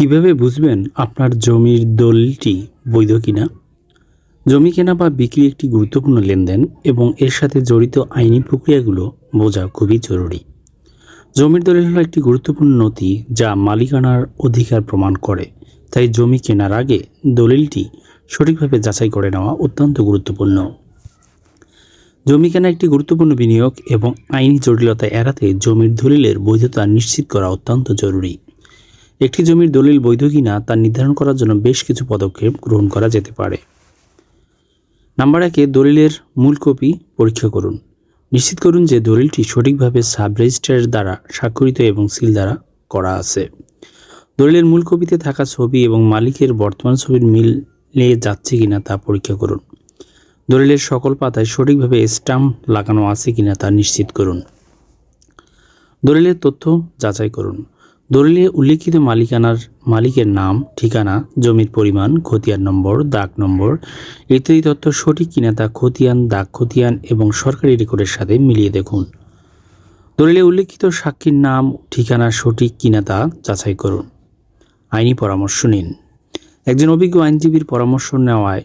কীভাবে বুঝবেন আপনার জমির দলিলটি বৈধ কিনা? জমি কেনা বা বিক্রি একটি গুরুত্বপূর্ণ লেনদেন এবং এর সাথে জড়িত আইনি প্রক্রিয়াগুলো বোঝা খুবই জরুরি। জমির দলিল হলো একটি গুরুত্বপূর্ণ নথি যা মালিকানার অধিকার প্রমাণ করে। তাই জমি কেনার আগে দলিলটি সঠিকভাবে যাচাই করে নেওয়া অত্যন্ত গুরুত্বপূর্ণ। জমি কেনা একটি গুরুত্বপূর্ণ বিনিয়োগ এবং আইনি জটিলতা এড়াতে জমির দলিলের বৈধতা নিশ্চিত করা অত্যন্ত জরুরি। একটি জমির দলিল বৈধ কিনা তা নির্ধারণ করার জন্য বেশ কিছু পদক্ষেপ গ্রহণ করা যেতে পারে। নাম্বার একে দলিলের মূল কপি পরীক্ষা করুন। নিশ্চিত করুন যে দলিলটি সঠিকভাবে সাব রেজিস্ট্রারের দ্বারা স্বাক্ষরিত এবং সিল দ্বারা করা আছে। দলিলের মূল কপিতে থাকা ছবি এবং মালিকের বর্তমান ছবির মিলে যাচ্ছে কিনা তা পরীক্ষা করুন। দলিলের সকল পাতায় সঠিকভাবে স্টাম্প লাগানো আছে কিনা তা নিশ্চিত করুন। দলিলের তথ্য যাচাই করুন। দলিলে উল্লেখিত মালিকানার মালিকের নাম, ঠিকানা, জমির পরিমাণ, খতিয়ান নম্বর, দাগ নম্বর ইত্যাদি তথ্য সঠিক কিনা তা খতিয়ান, দাগ খতিয়ান এবং সরকারি রেকর্ডের সাথে মিলিয়ে দেখুন। দলিলে উল্লেখিত সাক্ষীর নাম, ঠিকানা সঠিক কিনা তা যাচাই করুন। আইনি পরামর্শ নিন। একজন অভিজ্ঞ আইনজীবীর পরামর্শ নেওয়ায়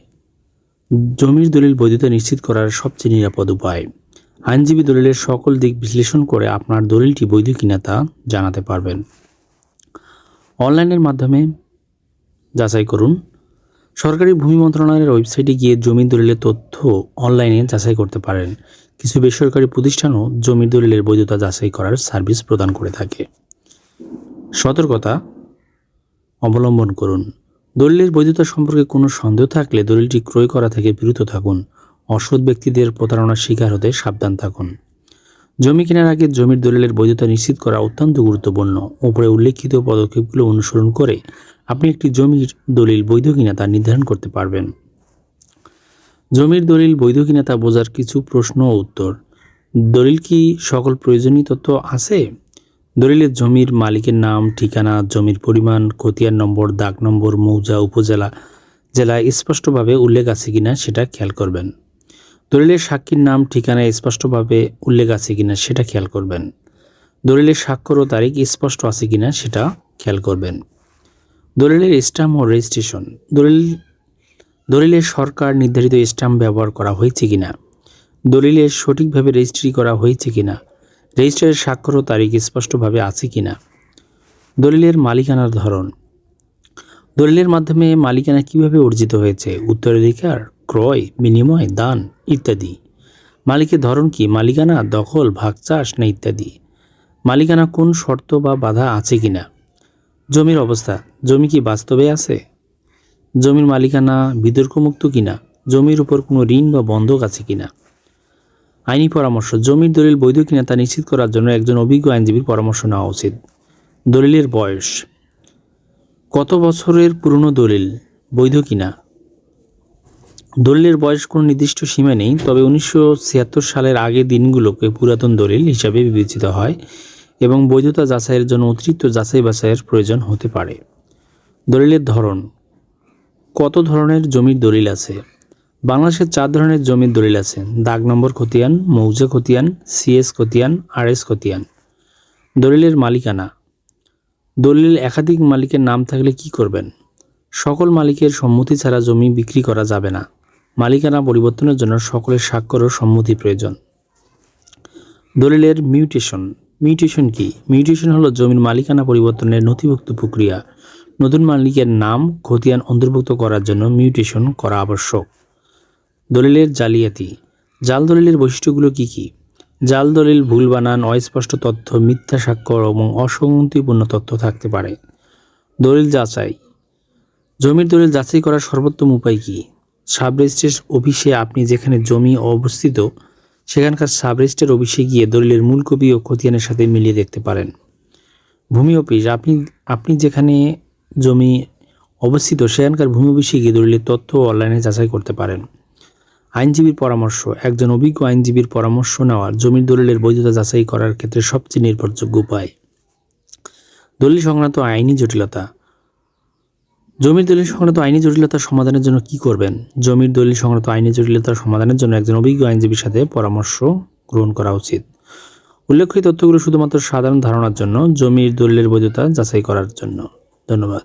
জমির দলিল বৈধতা নিশ্চিত করার সবচেয়ে নিরাপদ উপায়। আইনজীবী দলিলের সকল দিক বিশ্লেষণ করে আপনার দলিলটি বৈধ কিনা তা জানাতে পারবেন। অনলাইনের মাধ্যমে যাচাই করুন। সরকারি ভূমি মন্ত্রণালয়ের ওয়েবসাইটে গিয়ে জমির দলিলের তথ্য অনলাইনে যাচাই করতে পারেন। কিছু বেসরকারি প্রতিষ্ঠানও জমির দলিলের বৈধতা যাচাই করার সার্ভিস প্রদান করে থাকে। সতর্কতা অবলম্বন করুন। দলিলের বৈধতা সম্পর্কে কোনো সন্দেহ থাকলে দলিলটি ক্রয় করা থেকে বিরত থাকুন। অসৎ ব্যক্তিদের প্রতারণার শিকার হতে সাবধান থাকুন। জমি কেনার আগে জমির দলিলের বৈধতা নিশ্চিত করা অত্যন্ত গুরুত্বপূর্ণ। উপরে উল্লেখিত পদক্ষেপগুলো অনুসরণ করে আপনি একটি জমির দলিল বৈধ কিনা তা নির্ধারণ করতে পারবেন। জমির দলিল বৈধ কিনা তা বোঝার কিছু প্রশ্ন ও উত্তর। দলিল কি সকল প্রয়োজনীয় তথ্য আছে? দলিলের জমির মালিকের নাম, ঠিকানা, জমির পরিমাণ, খতিয়ান নম্বর দাগ নম্বর, মৌজা, উপজেলা, জেলায় স্পষ্টভাবে উল্লেখ আছে কিনা সেটা খেয়াল করবেন। দলিলের সাক্ষীর নাম ঠিকানা স্পষ্টভাবে উল্লেখ আছে কিনা সেটা খেয়াল করবেন। দলিলের স্বাক্ষর ও তারিখ স্পষ্ট আছে কিনা সেটা খেয়াল করবেন। দলিলের স্ট্যাম্প ও রেজিস্ট্রেশন। দলিল, দলিলের সরকার নির্ধারিত স্ট্যাম্প ব্যবহার করা হয়েছে কিনা? দলিলের সঠিকভাবে রেজিস্ট্রি করা হয়েছে কিনা? রেজিস্ট্রারের স্বাক্ষর ও তারিখ স্পষ্টভাবে আছে কিনা? দলিলের মালিকানার ধরন। দলিলের মাধ্যমে মালিকানা কীভাবে অর্জিত হয়েছে? উত্তরাধিকার ক্রয়, বিনিময়, দান ইত্যাদি। মালিকের ধরন কি? মালিকানা, দখল ভাগ চাষ না ইত্যাদি? মালিকানা কোন শর্ত বা বাধা আছে কি না জমির অবস্থা। জমি কি বাস্তবে আছে? জমির মালিকানা বিতর্কমুক্ত কিনা? জমির উপর কোনো ঋণ বা বন্ধক আছে কিনা? আইনি পরামর্শ। জমির দলিল বৈধ কিনা তা নিশ্চিত করার জন্য একজন অভিজ্ঞ আইনজীবীর পরামর্শ নেওয়া উচিত। দলিলের বয়স। কত বছরের পুরনো দলিল? বৈধ কিনা? দলিলের বয়স কোনো নির্দিষ্ট সীমা নেই, তবে উনিশশো ছিয়াত্তর সালের আগের দিনগুলোকে পুরাতন দলিল হিসাবে বিবেচিত হয় এবং বৈধতা যাচাইয়ের জন্য অতিরিক্ত যাচাই বাছাইয়ের প্রয়োজন হতে পারে। দলিলের ধরন, কত ধরনের জমির দলিল আছে? বাংলাদেশের চার ধরনের জমির দলিল আছে। দাগ নম্বর খতিয়ান, মৌজা খতিয়ান সিএস খতিয়ান, আর এস খতিয়ান। দলিলের মালিকানা, দলিল একাধিক মালিকের নাম থাকলে কি করবেন? সকল মালিকের সম্মতি ছাড়া জমি বিক্রি করা যাবে না। মালিকানা পরিবর্তনের জন্য সকলের স্বাক্ষর ও সম্মতি প্রয়োজন। দলিলের মিউটেশন। মিউটেশন কি? মিউটেশন হলো জমির মালিকানা পরিবর্তনের নথিভুক্ত প্রক্রিয়া। নতুন মালিকের নাম, খতিয়ান অন্তর্ভুক্ত করার জন্য মিউটেশন করা আবশ্যক। দলিলের জালিয়াতি। জাল দলিলের বৈশিষ্ট্যগুলো কি কি? জাল দলিল, ভুল বানান অস্পষ্ট তথ্য, মিথ্যা স্বাক্ষর এবং অসঙ্গতিপূর্ণ তথ্য থাকতে পারে। দলিল যাচাই। জমির দলিল যাচাই করার সর্বোত্তম উপায় কি? সাব অফিসে আপনি যেখানে জমি অবস্থিত, সেখানকার সাব রেজিস্ট্রের অফিসে গিয়ে দলিলের মূল কপি ও খতিয়ানের সাথে মিলিয়ে দেখতে পারেন। ভূমি অফিস, আপনি আপনি যেখানে জমি অবস্থিত, সেখানকার ভূমি অফিসে গিয়ে দলিলের তথ্য অনলাইনে যাচাই করতে পারেন। আইনজীবীর পরামর্শ, একজন অভিজ্ঞ আইনজীবীর পরামর্শ নেওয়ার জমির দলিলের বৈধতা যাচাই করার ক্ষেত্রে সবচেয়ে নির্ভরযোগ্য উপায়। দলিল সংক্রান্ত আইনি জটিলতা জমির দলিল সংক্রান্ত আইনি জটিলতার সমাধানের জন্য কি করবেন? জমির দলিল সংক্রান্ত আইনি জটিলতার সমাধানের জন্য একজন অভিজ্ঞ আইনজীবীর সাথে পরামর্শ গ্রহণ করা উচিত। উল্লেখিত তথ্যগুলো শুধুমাত্র সাধারণ ধারণার জন্য, জমির দলিলের বৈধতা যাচাই করার জন্য। ধন্যবাদ।